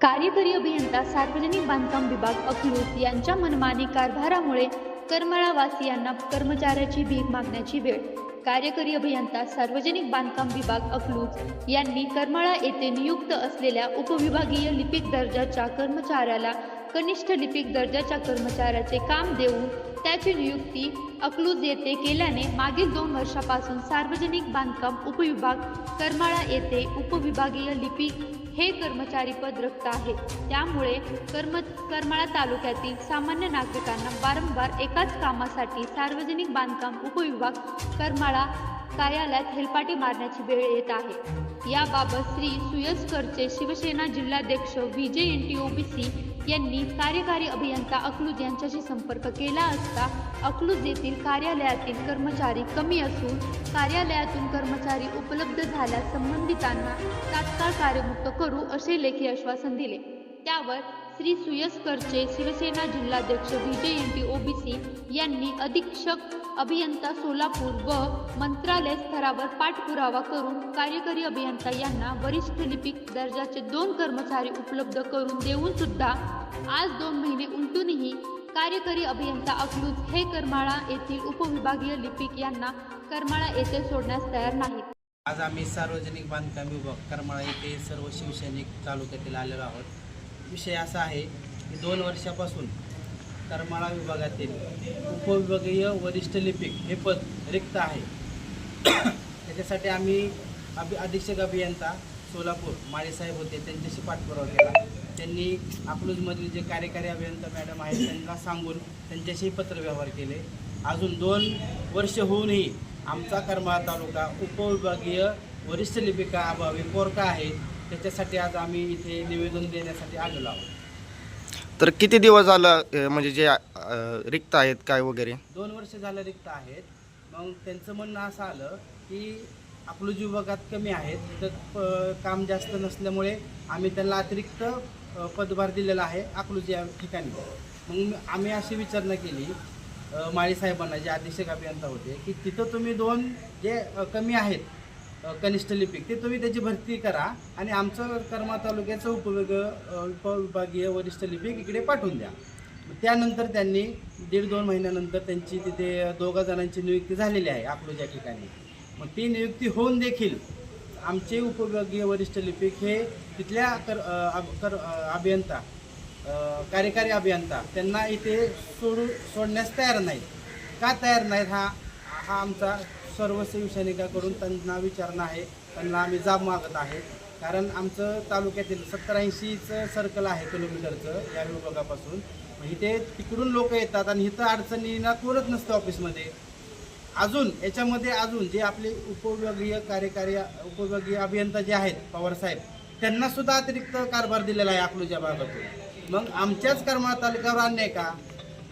कार्यकारी अभियंता सार्वजनिक बांधकाम विभाग अकलूज यांच्या मनमानी कारभारामुळे करमळावासियांना कर्मचाऱ्याची भीक मागण्याची वेळ. कार्यकारी अभियंता सार्वजनिक बांधकाम विभाग अकलूज यांनी करमाळा येथे नियुक्त असलेल्या उपविभागीय लिपिक दर्जाच्या कर्मचाऱ्याला कनिष्ठ लिपिक दर्जाच्या कर्मचाऱ्याचे काम देऊन त्याची नियुक्ती अकलूज येथे केल्याने मागील दोन वर्षापासून सार्वजनिक बांधकाम उपविभाग करमाळा येथे उपविभागीय लिपिक हे कर्मचारी पद रक्त आहे. त्यामुळे कर्म करमाळा तालुक्यातील सामान्य नागरिकांना वारंवार एकाच कामासाठी सार्वजनिक बांधकाम उपविभाग करमाळा कार्यालयात हेलपाटी मारण्याची वेळ येत आहे. याबाबत श्री सुयस्करचे शिवसेना जिल्हाध्यक्ष विजय एन टी ओबीसी यांनी कार्यकारी अभियंता अकलूज यांच्याशी संपर्क केला असता अकलूज येथील कार्यालयातील कर्मचारी कमी असून कार्यालयातून कर्मचारी उपलब्ध झाल्यास संबंधितांना तात्काळ कार्यमुक्त करू असे लेखी आश्वासन दिले. त्यावर श्री सुयस्करचे शिवसेना जिल्हाध्यक्ष विजय एन टी ओबीसी यांनी अधीक्षक अभियंता सोलापूर व मंत्रालय स्तरावर पाठपुरावा करून कार्यकारी अभियंता यांना वरिष्ठ लिपिक दर्जाचे दोन कर्मचारी उपलब्ध करून देऊन सुद्धा आज दोन महिने उलटूनही कार्यकारी अभियंता अकलूज हे करमाळा येथील उपविभागीय लिपिक यांना करमाळा येथे सोडण्यास तयार नाहीत. आज आम्ही सार्वजनिक बांधकाम विभाग करमाळा येथे सर्व शिवसैनिक तालुक्यातील आलेलो आहोत. विषय असा आहे की दोन वर्षापासून करमाळा विभागातील उपविभागीय वरिष्ठ लिपिक हे पद रिक्त आहे. त्याच्यासाठी आम्ही अभि अधीक्षक अभियंता सोलापूर माळेसाहेब होते त्यांच्याशी पाठपुरावा केला. त्यांनी अकलूजमधील जे कार्यकारी अभियंता मॅडम आहेत त्यांना सांगून त्यांच्याशी पत्रव्यवहार केले. अजून दोन वर्ष होऊनही आमचा करमाळा तालुका उपविभागीय वरिष्ठ लिपिका अभावी पोरका आहे. त्याच्यासाठी आज आम्ही इथे निवेदन देण्यासाठी आलेलो आहोत. तर किती दिवस झालं अ, म्हणजे जे अ, रिक्त आहेत काय वगैरे? दोन वर्ष झालं रिक्त आहेत. मग त्यांचं म्हणणं असं आलं की अकलूज विभागात कमी आहेत तर प- काम जास्त नसल्यामुळे आम्ही त्यांना अतिरिक्त अ, पदभार दिलेला आहे अकलूज या ठिकाणी. मग आम्ही अशी विचारणा केली अ, माळी साहेबांना जे अधीक्षक अभियंता होते की तिथं तुम्ही दोन जे अ, कमी आहेत कनिष्ठ लिपिक. ते तुम्ही त्याची भरती करा आणि आमचं कर्मा तालुक्याचं उपविग उपविभागीय वरिष्ठ लिपिक इकडे पाठवून द्या. मग त्यानंतर त्यांनी दीड दोन महिन्यानंतर त्यांची तिथे दोघा जणांची नियुक्ती झालेली आहे अकलूज ठिकाणी. मग ती नियुक्ती होऊन देखील आमचे उपविभागीय वरिष्ठ लिपिक हे तिथल्या कर अभ- कर अभियंता कार्यकारी अभियंता त्यांना इथे सोडू सोडण्यास तयार नाहीत. का तयार नाहीत हा हा आमचा सर्व शिवसैनिकाकडून त्यांना विचारणा आहे. त्यांना आम्ही जाब मागत आहे. कारण आमचं तालुक्यातील सत्तर ऐंशीचं सर्कल आहे किलोमीटरचं या विभागापासून. मग इथे तिकडून लोक येतात आणि इथं अडचणींना कोणच नसतं ऑफिसमध्ये अजून याच्यामध्ये अजून जे आपले उपविभागीय कार्यकारी उपविभागीय अभियंता जे आहेत पवारसाहेब त्यांना सुद्धा अतिरिक्त कारभार दिलेला आहे अकलूच्या भागातून. मग आमच्याच कर्मा तालुक्यावर अन्याय का?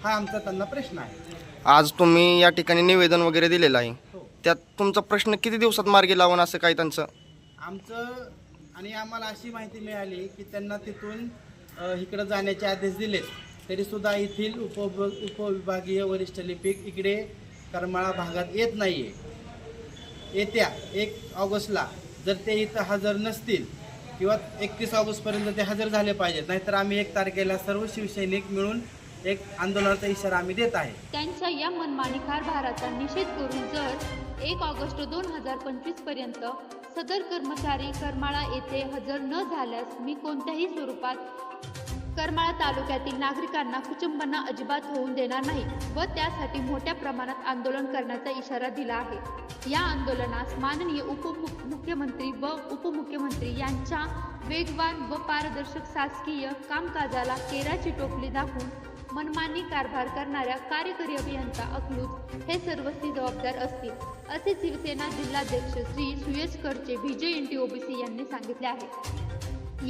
हा आमचा त्यांना प्रश्न आहे. आज तुम्ही या ठिकाणी निवेदन वगैरे दिलेलं आहे. हो. त्यात तुमचा प्रश्न किती दिवसात मार्गी लावून असं काय त्यांचं? आमचं आणि आम्हाला अशी माहिती मिळाली की त्यांना तिथून अ, इकडं जाण्याचे आदेश दिले. तरीसुद्धा येथील उप उपविभागीय वरिष्ठ लिपिक इकडे करमाळा भागात येत नाही आहे येत्या एक ऑगस्टला जर ते इथं हजर नसतील किंवा एकतीस ऑगस्टपर्यंत ते हजर झाले पाहिजेत नाहीतर आम्ही एक तारखेला सर्व शिवसैनिक मिळून एक आंदोलनाचा इशारा आम्ही देत आहे. त्यांच्या या मनमानी कारभाराचा निषेध करून जर एक ऑगस्ट दोन हजार पंचवीसपर्यंत सदर कर्मचारी करमाळा येथे हजर न झाल्यास मी कोणत्याही स्वरूपात करमाळा तालुक्यातील नागरिकांना कुचंबना अजिबात होऊन देणार नाही व त्यासाठी मोठ्या प्रमाणात आंदोलन करण्याचा इशारा दिला आहे. या आंदोलनास माननीय उपमुख्यमंत्री व उपमुख्यमंत्री यांच्या वेगवान व पारदर्शक शासकीय कामकाजाला केराची टोपली दाखवून मनमानी कारभार करणाऱ्या कार्यकारी अभियंता अकलूज हे सर्वस्वी जबाबदार असतील असे शिवसेना जिल्हाध्यक्ष श्री सुयशकरचे विजय एन टी ओबीसी यांनी सांगितले आहे.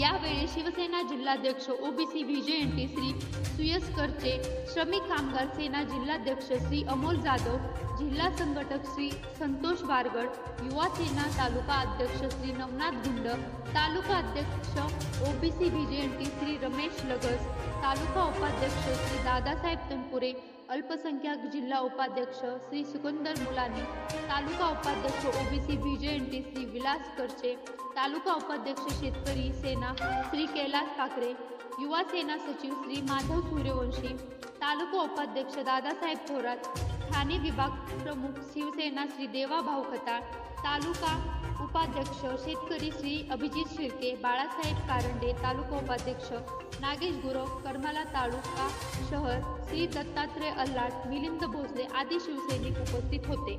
यावेळी शिवसेना जिल्हाध्यक्ष OBC VJ N T Shri सुयस्करचे श्रमिक कामगार सेना जिल्हाध्यक्ष श्री अमोल जाधव जिल्हा संघटक श्री संतोष बारगड युवा सेना तालुका अध्यक्ष श्री नवनाथ गुंड तालुका अध्यक्ष O OBC VJ N T Shri Ramesh Lagas तालुका उपाध्यक्ष श्री दादासाहेब तनपुरे अल्पसंख्याक जिल्हा उपाध्यक्ष श्री सुकंदर मुलानी तालुका उपाध्यक्ष ओबीसी व्हीजेएनटी श्री विलास करचे तालुका उपाध्यक्ष शेतकरी सेना श्री कैलास काकरे युवा सेना सचिव श्री माधव सूर्यवंशी तालुका उपाध्यक्ष दादासाहेब थोरात ठाणे विभाग प्रमुख शिवसेना श्री देवा भाऊ खताळ तालुका उपाध्यक्ष शेतकरी श्री अभिजित शिर्के बाळासाहेब कारंडे तालुका उपाध्यक्ष नागेश गुरव करमाला तालुका शहर श्री दत्तात्रय अल्लाट मिलिंद भोसले आदी शिवसैनिक उपस्थित होते.